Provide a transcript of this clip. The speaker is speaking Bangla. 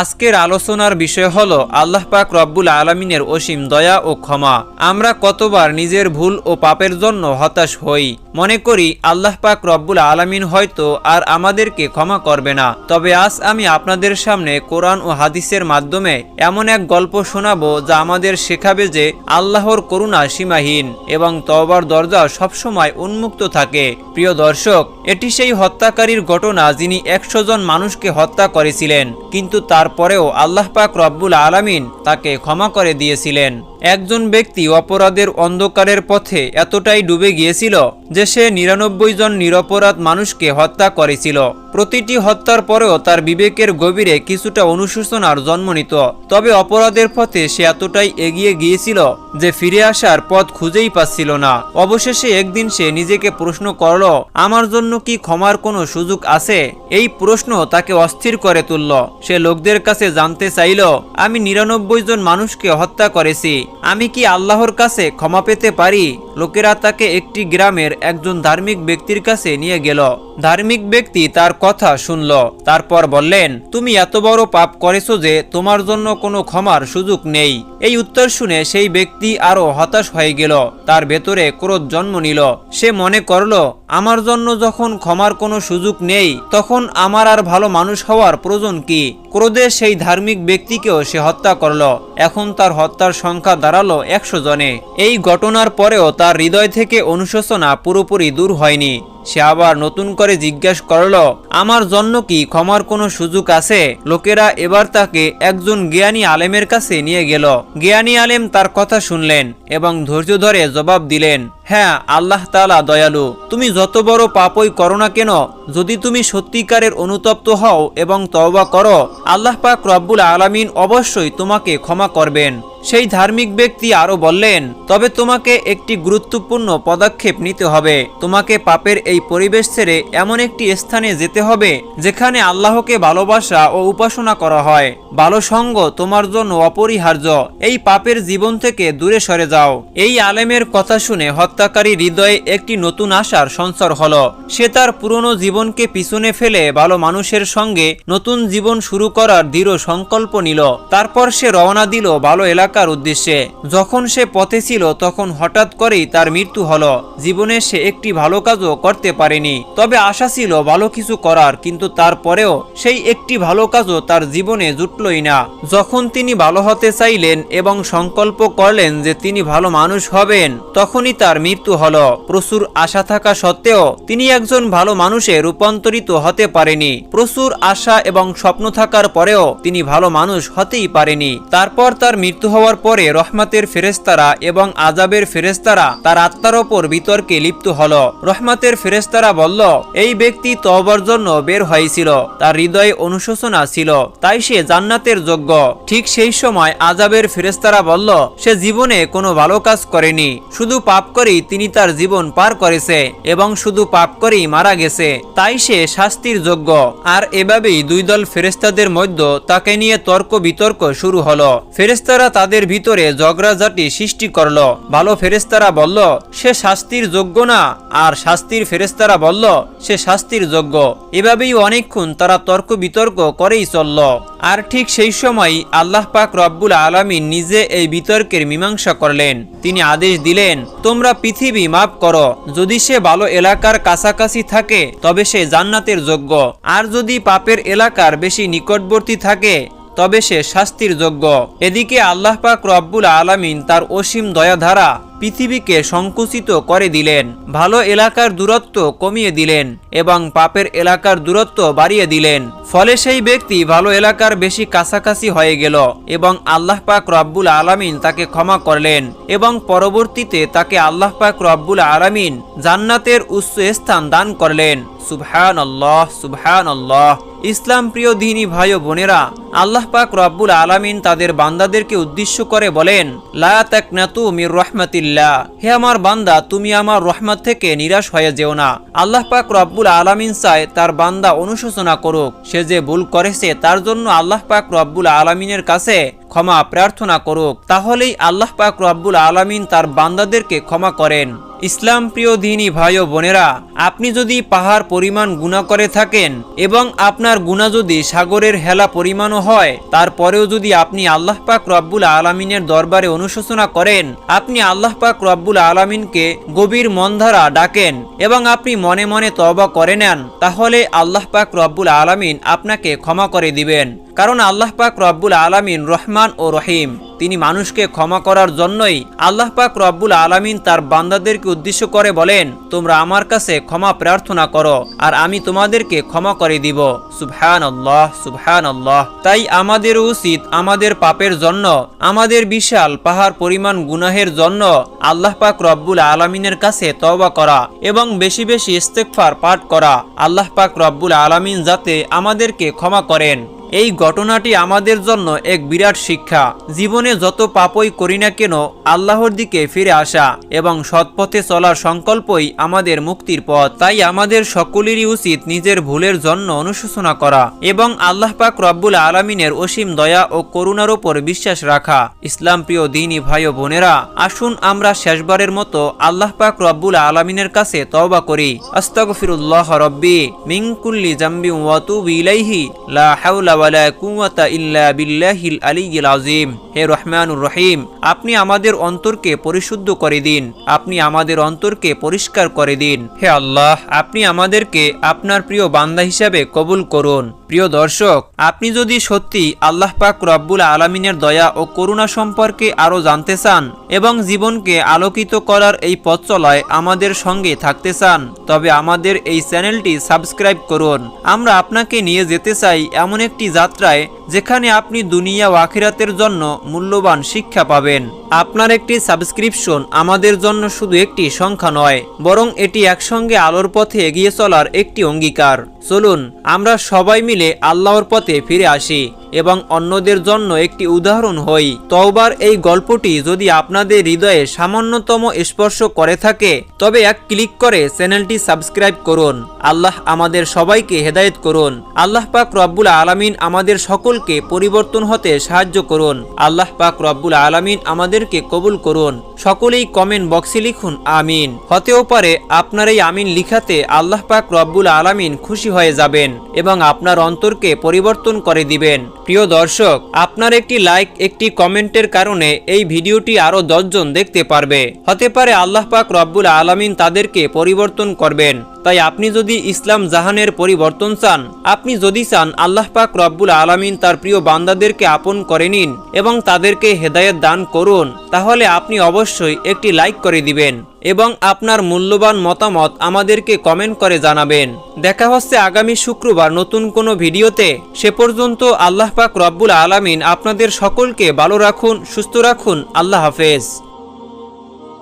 আজকের আলোচনার বিষয় হল আল্লাহ পাক রব্বুল আলমিনের অসীম দয়া ও ক্ষমা। আমরা কতবার নিজের ভুল ও পাপের জন্য হতাশ হই? মনে করি আল্লাহ পাক রব্বুল আলমিন হয়তো আর আমাদেরকে ক্ষমা করবে না। তবে আজ আমি আপনাদের সামনে কোরআন ও হাদিসের মাধ্যমে এমন এক গল্প শোনাবো যা আমাদের শেখাবে যে আল্লাহর করুণা সীমাহীন এবং তওবার দরজা সবসময় উন্মুক্ত থাকে। প্রিয় দর্শক, এটি সেই হত্যাকারীর ঘটনা যিনি একশো জন মানুষকে হত্যা করেছিলেন, কিন্তু তারপরেও আল্লাহ পাক রব্বুল আলামিন তাকে ক্ষমা করে দিয়েছিলেন। একজন ব্যক্তি অপরাধের অন্ধকারের পথে এতটাই ডুবে গিয়েছিল যে সে নিরানব্বই জন নিরপরাধ মানুষকে হত্যা করেছিল। প্রতিটি হত্যার পরেও তার বিবেকের গভীরে কিছুটা অনুশোচনার জন্ম নিত। তবে অপরাধের পথে সে এতটাই এগিয়ে গিয়েছিল যে ফিরে আসার পথ খুঁজেই পাচ্ছিল না। অবশেষে একদিন সে নিজেকে প্রশ্ন করল, আমার জন্য কি ক্ষমার কোনো সুযোগ আছে? এই প্রশ্ন তাকে অস্থির করে তুলল। সে লোকদের কাছে জানতে চাইল, আমি নিরানব্বই জন মানুষকে হত্যা করেছি। আমি কি আল্লাহর কাছে ক্ষমা পেতে পারি? লোকেরা তাকে একটি গ্রামের একজন ধার্মিক ব্যক্তির কাছে নিয়ে গেল। ধার্মিক ব্যক্তি তার কথা শুনল, তারপর বললেন, তুমি এত বড় পাপ করেছ যে তোমার জন্য কোনো ক্ষমার সুযোগ নেই। এই উত্তর শুনে সেই ব্যক্তি আরও হতাশ হয়ে গেল, তার ভেতরে ক্রোধ জন্ম নিল। সে মনে করল, আমার জন্য যখন ক্ষমার কোনো সুযোগ নেই, তখন আমার আর ভালো মানুষ হওয়ার প্রয়োজন কি? ক্রোধে সেই ধার্মিক ব্যক্তিকেও সে হত্যা করল। এখন তার হত্যার সংখ্যা দাঁড়াল একশো জনে। এই ঘটনার পরেও তার হৃদয় থেকে অনুশোচনা পুরোপুরি দূর হয়নি। সে আবার নতুন করে জিজ্ঞাসা করল, আমার জন্য কি ক্ষমার কোনো সুযোগ আছে? লোকেরা এবার তাকে একজন জ্ঞানী আলেমের কাছে নিয়ে গেল। জ্ঞানী আলেম তার কথা শুনলেন এবং ধৈর্য ধরে জবাব দিলেন হ্যাঁ আল্লাহ তালা দয়ালু, তুমি যত বড় পাপই করো না কেন, যদি তুমি সত্যিকারের অনুতপ্ত হও এবং তওবা করো, আল্লাহ পাক রব্বুল আলামিন অবশ্যই তোমাকে ক্ষমা করবেন। সেই ধার্মিক ব্যক্তি আরও বললেন, তবে তোমাকে একটি গুরুত্বপূর্ণ পদক্ষেপ নিতে হবে। তোমাকে পাপের এই পরিবেশ ছেড়ে এমন একটি স্থানে যেতে হবে, যেখানে আল্লাহকে ভালোবাসা ও উপাসনা করা হয়। ভালো সঙ্গ তোমার জন্য অপরিহার্য। এই পাপের জীবন থেকে দূরে সরে যাও। এই আলেমের কথা শুনে হত্যাকারী হৃদয়ে একটি নতুন আশার সঞ্চার হল। সে তার পুরনো জীবনকে পিছনে ফেলে ভালো মানুষের সঙ্গে নতুন জীবন শুরু করার দৃঢ় সংকল্প নিল। তারপর সে রওনা দিল ভালো এলাকার উদ্দেশ্যে। যখন সে পথে ছিল, তখন হঠাৎ করেই তার মৃত্যু হলো। জীবনে সে একটি ভালো কাজও করতে পারেনি। তবে আশা ছিল ভালো কিছু করার, কিন্তু তারপরেও সেই একটি ভালো কাজও তার জীবনে জুটলই না। যখন তিনি ভালো হতে চাইলেন এবং সংকল্প করলেন যে তিনি ভালো মানুষ হবেন, তখনই তার মৃত্যু হলো। প্রচুর আশা থাকা সত্ত্বেও তিনি একজন ভালো মানুষে রূপান্তরিত হতে পারেনি। প্রচুর আশা এবং স্বপ্ন থাকার পরেও তিনি ভালো মানুষ হতেই পারেনি। তারপর তার মৃত্যু হওয়ার পরে রহমাতের ফেরেস্তারা এবং আজাবের ফেরেস্তারা তার আত্মার ওপর বিতর্কে লিপ্ত হলো। রহমাতের ফেরেস্তারা বলল, এই ব্যক্তি তওবার জন্য বের হয়েছিল। তার হৃদয়ে অনুশোচনা ছিল। তাই সে জান্নাতের যোগ্য। ঠিক সেই সময় আজাবের ফেরেস্তারা বলল, সে জীবনে কোনো ভালো কাজ করেনি। শুধু পাপ করেই তিনি তার জীবন পার করেছে এবং শুধু পাপ করেই মারা গেছে। তাই সে শাস্তির যোগ্য। আর এভাবেই দুই দল ফেরেস্তাদের মধ্যে তাকে নিয়ে তর্ক বিতর্ক শুরু হলো। ফেরেস্তারা তাদের ভিতরে ঝগড়াঝাটি সৃষ্টি করল। ভালো ফেরেস্তারা বলল, সে শাস্তির যোগ্য না। আর শাস্তির ফেরেস্তারা বলল, সে শাস্তির যোগ্য। এভাবেই অনেকক্ষণ তারা তর্ক বিতর্ক করেই চলল। আর ঠিক সেই সময় আল্লাহ পাক রব্বুল আলমিন নিজে এই বিতর্কের মীমাংসা করলেন। তিনি আদেশ দিলেন, তোমরা পৃথিবী মাফ করো। যদি সে ভালো এলাকার কাছাকাছি থাকে, তবে সে জান্নাতের যোগ্য। আর যদি পাপের এলাকার বেশি নিকটবর্তী থাকে তবে সে শাস্তির যোগ্য। এদিকে আল্লাহ পাক রব্বুল আলামিন তার অসীম দয়াধারা পৃথিবীকে সংকুচিত করে দিলেন, ভালো এলাকার দূরত্ব কমিয়ে দিলেন এবং পাপের এলাকার দূরত্ব বাড়িয়ে দিলেন। ফলে সেই ব্যক্তি ভালো এলাকার বেশি কাছাকাছি হয়ে গেল এবং আল্লাহ পাক রব্বুল আলামিন তাকে ক্ষমা করলেন এবং পরবর্তীতে তাকে আল্লাহ পাক রব্বুল আলামিন জান্নাতের উচ্চ স্থান দান করলেন। সুবহান আল্লাহ সুবহান আল্লাহ ইসলাম প্রিয় দিনী ভাই ও বোনেরা, আল্লাহ পাক রব্বুল আলামিন তাদের বান্দাদেরকে উদ্দেশ্য করে বলেন, লা মির রহমাতিল্লাহ। হে আমার বান্দা, তুমি আমার রহমত থেকে নিরাশ হয়ে যেও না। আল্লাহ পাক রব্বুল আলামিন চায় তার বান্দা অনুশোচনা করুক। সে যে ভুল করেছে, তার জন্য আল্লাহ পাক রব্বুল আলামিনের কাছে ক্ষমা প্রার্থনা করুক। তাহলেই আল্লাহ পাক রব্বুল আলামিন তার বান্দাদেরকে ক্ষমা করেন। ইসলাম প্রিয় দিনী ভাই ও বোনেরা, আপনি যদি পাহাড় পরিমাণ গুণা করে থাকেন এবং আপনার গুণা যদি সাগরের হেলা পরিমাণও হয়, তারপরেও যদি আপনি আল্লাহ পাক রব্বুল আলমিনের দরবারে অনুশোচনা করেন, আপনি আল্লাহ পাক রব্বুল আলমিনকে গভীর মন দ্বারা ডাকেন এবং আপনি মনে মনে তবা করে নেন, তাহলে আল্লাহ পাক রব্বুল আলমিন আপনাকে ক্ষমা করে দিবেন। কারণ আল্লাহ পাক রব্বুল আলমিন রহমান ও রহিম। তিনি মানুষকে ক্ষমা করার জন্যই আল্লাহ পাক রব্বুল আলামিন তার বান্দাদেরকে উদ্দেশ্য করে বলেন, তোমরা আমার কাছে ক্ষমা প্রার্থনা করো আর আমি তোমাদেরকে ক্ষমা করে দিব। সুবহান আল্লাহ সুবহান আল্লাহ তাই আমাদের উচিত আমাদের পাপের জন্য, আমাদের বিশাল পাহাড় পরিমাণ গুনাহের জন্য আল্লাহ পাক রব্বুল আলামিনের কাছে তওবা করা এবং বেশি বেশি ইস্তেগফার পাঠ করা। আল্লাহ পাক রব্বুল আলামিন যাতে আমাদেরকে ক্ষমা করেন। এই ঘটনাটি আমাদের জন্য এক বিরাট শিক্ষা। জীবনে যত পাপই করি না কেন, আল্লাহর দিকে ফিরে আসা এবং সৎপথে চলার সংকল্পই আমাদের মুক্তির পথ। তাই আমাদের সকলেরই উচিত নিজের ভুলের জন্য অনুশোচনা করা এবং আল্লাহ পাক রব্বুল আলমিনের অসীম দয়া ও করুণার ওপর বিশ্বাস রাখা। ইসলাম প্রিয় দিনী ভাই ও বোনেরা, আসুন আমরা শেষবারের মতো আল্লাহ পাক রব্বুল আলমিনের কাছে তওবা করি। আস্তাগফিরুল্লাহ রব্বি মিন কুল্লি জাম্বি ওয়া তুবু ইলাইহি লা হাওলা আপনি আমাদের অন্তরকে পরিশুদ্ধ করে দিন। আপনি আমাদের অন্তরকে পরিষ্কার করে দিন। হে আল্লাহ, আপনি আমাদেরকে আপনার প্রিয় বান্দা হিসাবে কবুল করুন। প্রিয় দর্শক, আপনি যদি সত্যি আল্লাহ পাক রব্বুল আলমিনের দয়া ও করুণা সম্পর্কে আরও জানতে চান এবং জীবনকে আলোকিত করার এই পথ চলায় আমাদের সঙ্গে থাকতে চান, তবে আমাদের এই চ্যানেলটি সাবস্ক্রাইব করুন। আমরা আপনাকে নিয়ে যেতে চাই এমন একটি যাত্রায় যেখানে আপনি দুনিয়া ও আখিরাতের জন্য মূল্যবান শিক্ষা পাবেন। আপনার একটি সাবস্ক্রিপশন আমাদের জন্য শুধু একটি সংখ্যা নয়, বরং এটি একসঙ্গে আলোর পথে এগিয়ে চলার একটি অঙ্গীকার। চলুন, আমরা সবাই মিলে আল্লাহর পথে ফিরে আসি এবং অন্যদের জন্য একটি উদাহরণ হই। তওবার এই গল্পটি যদি আপনাদের হৃদয়ে সামান্যতম স্পর্শ করে থাকে, তবে এক ক্লিক করে চ্যানেলটি সাবস্ক্রাইব করুন। আল্লাহ আমাদের সবাইকে হেদায়েত করুন। আল্লাহ পাক রব্বুল আলামিন আমাদের সকলকে পরিবর্তন হতে সাহায্য করুন। আল্লাহ পাক রব্বুল আলামিন আমাদেরকে কবুল করুন। সকলেই কমেন্ট বক্সে লিখুন, আমিন। হতেও পারে আপনার এই আমিন লিখাতে আল্লাহ পাক রব্বুল আলামিন খুশি হয়ে যাবেন এবং আপনার অন্তরকে পরিবর্তন করে দিবেন। প্রিয় দর্শক, আপনার একটি লাইক, একটি কমেন্টের কারণে এই ভিডিওটি আরও দশজন দেখতে পারবে। হতে পারে আল্লাহ পাক রব্বুল আলামিন তাদেরকে পরিবর্তন করবেন। তাই আপনি যদি ইসলাম জাহানের পরিবর্তন চান, আপনি যদি চান আল্লাহ পাক রব্বুল আলামিন তার প্রিয় বান্দাদেরকে আপন করে নিন এবং তাদেরকে হেদায়েত দান করুন, তাহলে আপনি অবশ্যই একটি লাইক করে দিবেন এবং আপনার মূল্যবান মতামত আমাদেরকে কমেন্ট করে জানাবেন। দেখা হচ্ছে আগামী শুক্রবার নতুন কোনো ভিডিওতে। সে পর্যন্ত আল্লাহ পাক রব্বুল আলামিন আপনাদের সকলকে ভালো রাখুন, সুস্থ রাখুন। আল্লাহ হাফেজ।